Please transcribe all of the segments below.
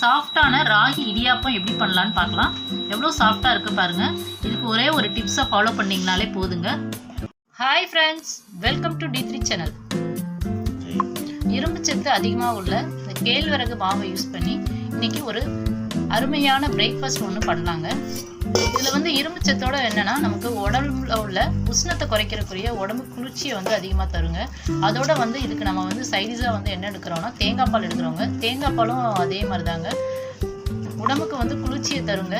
சாஃப்டான ராகி இடியாப்பம் எப்படி பண்ணலான்னு பார்க்கலாம். எவ்வளோ சாஃப்டாக இருக்குது பாருங்கள் இதுக்கு ஒரே ஒரு டிப்ஸை ஃபாலோ பண்ணிங்கனாலே போதுங்க. Hi friends welcome to D three channel இரும்பு சத்து அதிகமாக உள்ள இந்த கேழ்வரகு மாவை யூஸ் பண்ணி இன்னைக்கு ஒரு அருமையான பிரேக்ஃபாஸ்ட் ஒன்று பண்ணலாங்க இதில் வந்து இரும்புச்சத்தோட என்னன்னா நமக்கு உடம்புல உள்ள உஷ்ணத்தை குறைக்கிறக்குரிய உடம்பு குளிர்ச்சியை வந்து அதிகமாக தருங்க. அதோட வந்து இதுக்கு நம்ம வந்து சைடிஸாக வந்து என்ன எடுக்கிறோம்னா தேங்காய் பால் எடுக்கிறோங்க. தேங்காய் பாலும் அதே மாதிரி தாங்க உடம்புக்கு வந்து குளிர்ச்சியை தருங்க.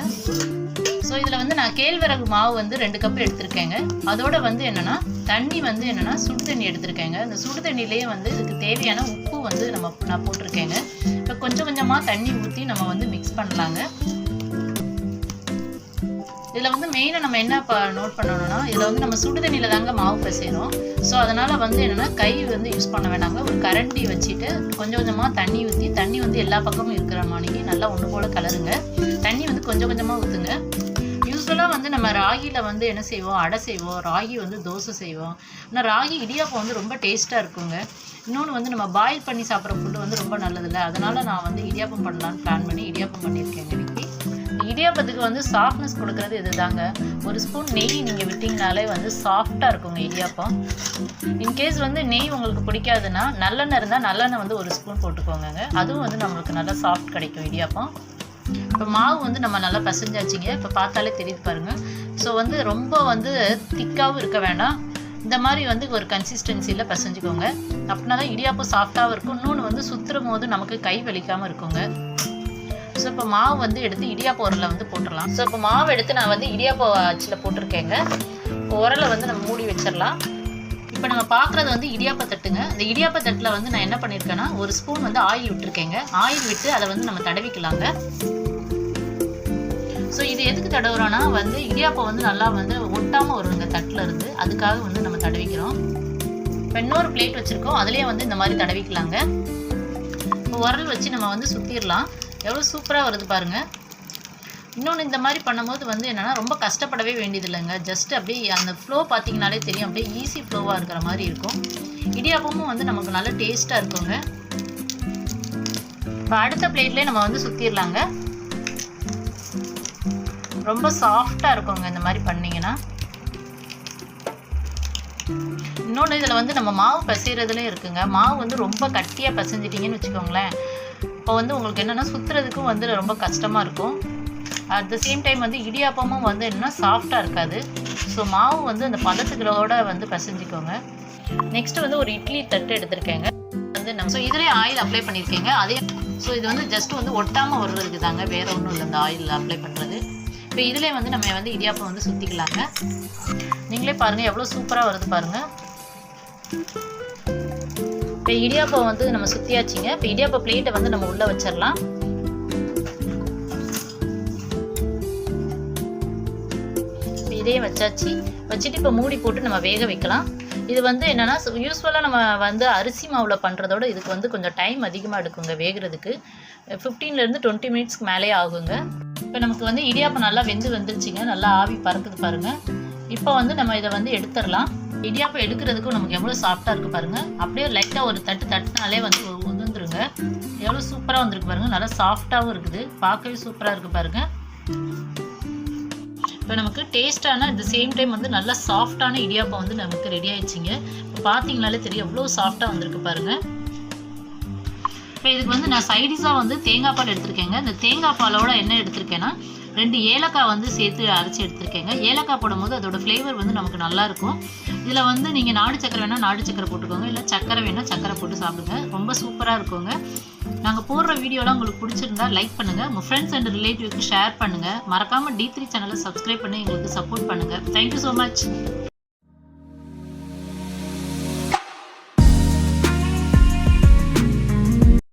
ஸோ இதில் வந்து நான் கேழ்வரகு மாவு வந்து ரெண்டு கப் எடுத்திருக்கேங்க. அதோட வந்து என்னென்னா தண்ணி வந்து என்னென்னா சுடு தண்ணி எடுத்திருக்கேங்க. அந்த சுடு தண்ணியிலேயே வந்து இதுக்கு தேவையான உப்பு வந்து நம்ம நான் போட்டிருக்கேங்க. இப்போ கொஞ்சம் கொஞ்சமாக தண்ணி ஊற்றி நம்ம வந்து மிக்ஸ் பண்ணலாங்க. இதில் வந்து மெயினாக நம்ம என்ன ப நோட் பண்ணணும்னா இதில் வந்து நம்ம சுடு தண்ணியில் தாங்க மாவு பிசைகிறோம் ஸோ அதனால் வந்து என்னென்னா கை வந்து யூஸ் பண்ண வேண்டாங்க ஒரு கரண்டி வச்சுட்டு கொஞ்சம் கொஞ்சமாக தண்ணி ஊற்றி தண்ணி வந்து எல்லா பக்கமும் இருக்கிற மாதிரி நல்லா ஒன்று போல் கலருங்க. தண்ணி வந்து கொஞ்சம் கொஞ்சமாக ஊற்றுங்க நம்ம ராகியில் வந்து என்ன செய்வோம்? அடை செய்வோம். ராகி வந்து தோசை செய்வோம். ஆனால் ராகி இடியாப்பம் வந்து ரொம்ப டேஸ்ட்டாக இருக்குங்க. இன்னொன்று வந்து நம்ம பாயில் பண்ணி சாப்பிட்ற ஃபுட்டு வந்து ரொம்ப நல்லதில்ல. அதனால் நான் வந்து இடியாப்பம் பண்ணலான்னு பிளான் பண்ணி இடியாப்பம் பண்ணியிருக்கேங்க இன்னைக்கு. இடியாப்பத்துக்கு வந்து சாஃப்ட்னஸ் கொடுக்கறது இதுதாங்க. ஒரு ஸ்பூன் நெய் நீங்கள் விட்டிங்கனாலே வந்து சாஃப்டாக இருக்குங்க இடியாப்பம். இன்கேஸ் வந்து நெய் உங்களுக்கு பிடிக்காதுன்னா நல்லெண்ணெய் இருந்தால் நல்லெண்ணெய் வந்து ஒரு ஸ்பூன் போட்டுக்கோங்க அதுவும் வந்து நம்மளுக்கு நல்லா சாஃப்ட் கிடைக்கும் இடியாப்பம். இப்போ மாவு வந்து நம்ம நல்லா பசைஞ்சாச்சிங்க. இப்போ பார்த்தாலே தெரியுது பாருங்கள் ஸோ வந்து ரொம்ப வந்து திக்காகவும் இருக்க வேண்டாம். இந்த மாதிரி வந்து ஒரு கன்சிஸ்டன்சியில் பசைஞ்சுக்கோங்க. அப்படின்னா தான் இடியாப்பம் சாஃப்டாகவும் இருக்கும். இன்னொன்று வந்து சுற்றுற போது நமக்கு கை வலிக்காமல் இருக்குங்க. ஸோ இப்போ மாவு வந்து எடுத்து இடியாப்ப உரலில் வந்து போட்டுடலாம் ஸோ இப்போ மாவு எடுத்து நான் வந்து இடியாப்ப அச்சில் போட்டிருக்கேங்க. இப்போ உரலை வந்து நம்ம மூடி வச்சிடலாம். இப்போ நம்ம பார்க்குறது வந்து இடியாப்ப தட்டுங்க. இந்த இடியாப்ப தட்டில் வந்து நான் என்ன பண்ணியிருக்கேன்னா ஒரு ஸ்பூன் வந்து ஆயில் விட்டுருக்கேங்க. ஆயில் விட்டு அதை வந்து நம்ம தடவிக்கலாங்க. ஸோ இது எதுக்கு தடவுறோன்னா வந்து இடியாப்பம் வந்து நல்லா வந்து ஒட்டாமல் வருங்க தட்டில் இருந்து. அதுக்காக வந்து நம்ம தடவிக்கிறோம். இப்போ இன்னொரு பிளேட் வச்சுருக்கோம். அதுலேயே வந்து இந்த மாதிரி தடவிக்கலாங்க. இப்போ உரல் வச்சு நம்ம வந்து சுற்றிடலாம் எவ்வளோ சூப்பராக வருது பாருங்கள் இன்னொன்று இந்த மாதிரி பண்ணும்போது வந்து என்னென்னா ரொம்ப கஷ்டப்படவே வேண்டியது இல்லைங்க ஜஸ்ட் அப்படியே அந்த ஃப்ளோ பார்த்தீங்கனாலே தெரியும். அப்படியே ஈஸி ஃப்ளோவாக இருக்கிற மாதிரி இருக்கும். இடியாப்பமும் வந்து நமக்கு நல்ல டேஸ்ட்டாக இருக்குங்க. இப்போ அடுத்த பிளேட்லேயே நம்ம வந்து சுற்றிடலாங்க ரொம்ப சாஃப்டாக இருக்குங்க இந்த மாதிரி பண்ணிங்கன்னா. இன்னொன்று இதில் வந்து நம்ம மாவு பிசைகிறதுலேயும் இருக்குங்க. மாவு வந்து ரொம்ப கட்டியாக பிசைஞ்சிட்டிங்கன்னு வச்சுக்கோங்களேன். இப்போ வந்து உங்களுக்கு என்னென்னா சுற்றுறதுக்கும் வந்து ரொம்ப கஷ்டமாக இருக்கும். அட் த சேம் டைம் வந்து இடியாப்பமும் வந்து என்னென்னா சாஃப்டாக இருக்காது. ஸோ மாவு வந்து அந்த பதத்துக்களோட வந்து பிசைஞ்சிக்கோங்க. நெக்ஸ்ட் வந்து ஒரு இட்லி தட்டு எடுத்திருக்கேங்க. வந்து நம்ம ஸோ இதிலே ஆயில் அப்ளை பண்ணியிருக்கேங்க. அதே ஸோ இது வந்து ஜஸ்ட் வந்து ஒட்டாமல் வர்றதுக்கு தாங்க. வேறு ஒன்றும் இல்லை இந்த ஆயில் அப்ளை பண்ணுறது இப்போ இதிலே வந்து நம்ம வந்து இடியாப்பம் வந்து சுற்றிக்கலாங்க நீங்களே பாருங்கள் எவ்வளோ சூப்பராக வருது பாருங்கள் இப்போ இடியாப்பம் வந்து நம்ம சுற்றியாச்சிங்க இப்போ இடியாப்ப பிளேட்டை வந்து நம்ம உள்ளே வச்சிடலாம். இதே வச்சாச்சு. வச்சுட்டு இப்போ மூடி போட்டு நம்ம வேக வைக்கலாம். இது வந்து என்னென்னா யூஸ்வலாக நம்ம வந்து அரிசி மாவில் பண்ணுறதோட இதுக்கு வந்து கொஞ்சம் டைம் அதிகமாக எடுக்குங்க வேகிறதுக்கு. ஃபிஃப்டீன்லேருந்து டுவெண்ட்டி மினிட்ஸ்க்கு மேலே ஆகுங்க. இப்போ நமக்கு வந்து இடியாப்பம் நல்லா வெந்து வந்துருச்சுங்க. நல்லா ஆவி பறக்குது பாருங்கள் இப்போ வந்து நம்ம இதை வந்து எடுத்துடலாம். இடியாப்பம் எடுக்கிறதுக்கும் நமக்கு எவ்வளோ சாஃப்டாக இருக்குது பாருங்கள் அப்படியே லைட்டாக ஒரு தட்டு தட்டினாலே வந்து உதிர்ந்துருங்க எவ்வளோ சூப்பராக வந்திருக்கு பாருங்கள் நல்லா சாஃப்டாகவும் இருக்குது. பார்க்கவே சூப்பராக இருக்குது பாருங்கள் இப்போ நமக்கு டேஸ்டான அட் த சேம் டைம் வந்து நல்லா சாஃப்டான இடியாப்பம் வந்து நமக்கு ரெடி ஆயிடுச்சிங்க. இப்போ பார்த்தீங்கனாலே தெரியும் எவ்வளோ சாஃப்டாக வந்திருக்கு பாருங்கள் இப்போ இதுக்கு வந்து நான் சைடிஷாக வந்து தேங்காய் பால் எடுத்திருக்கேங்க. இந்த தேங்காய் பாலோட என்ன எடுத்திருக்கேன்னா ரெண்டு ஏலக்காய் வந்து சேர்த்து அரைச்சி எடுத்திருக்கேங்க. ஏலக்காய் போடும்போது அதோட ஃப்ளேவர் வந்து நமக்கு நல்லாயிருக்கும். இதில் வந்து நீங்கள் நாடு சக்கரை வேணால் நாடு சக்கரை போட்டுக்கோங்க. இல்லை சக்கரை வேணால் சக்கரை போட்டு சாப்பிடுங்க. ரொம்ப சூப்பராக இருக்குங்க. நாங்கள் போடுற வீடியோலாம் உங்களுக்கு பிடிச்சிருந்தா லைக் பண்ணுங்கள் உங்கள் ஃப்ரெண்ட்ஸ் அண்ட் ரிலேட்டிவ்க்கு ஷேர் பண்ணுங்கள் மறக்காமல் டி த்ரீ சேனலை சப்ஸ்கிரைப் பண்ணி எங்களுக்கு சப்போர்ட் பண்ணுங்கள் தேங்க்யூ ஸோ மச்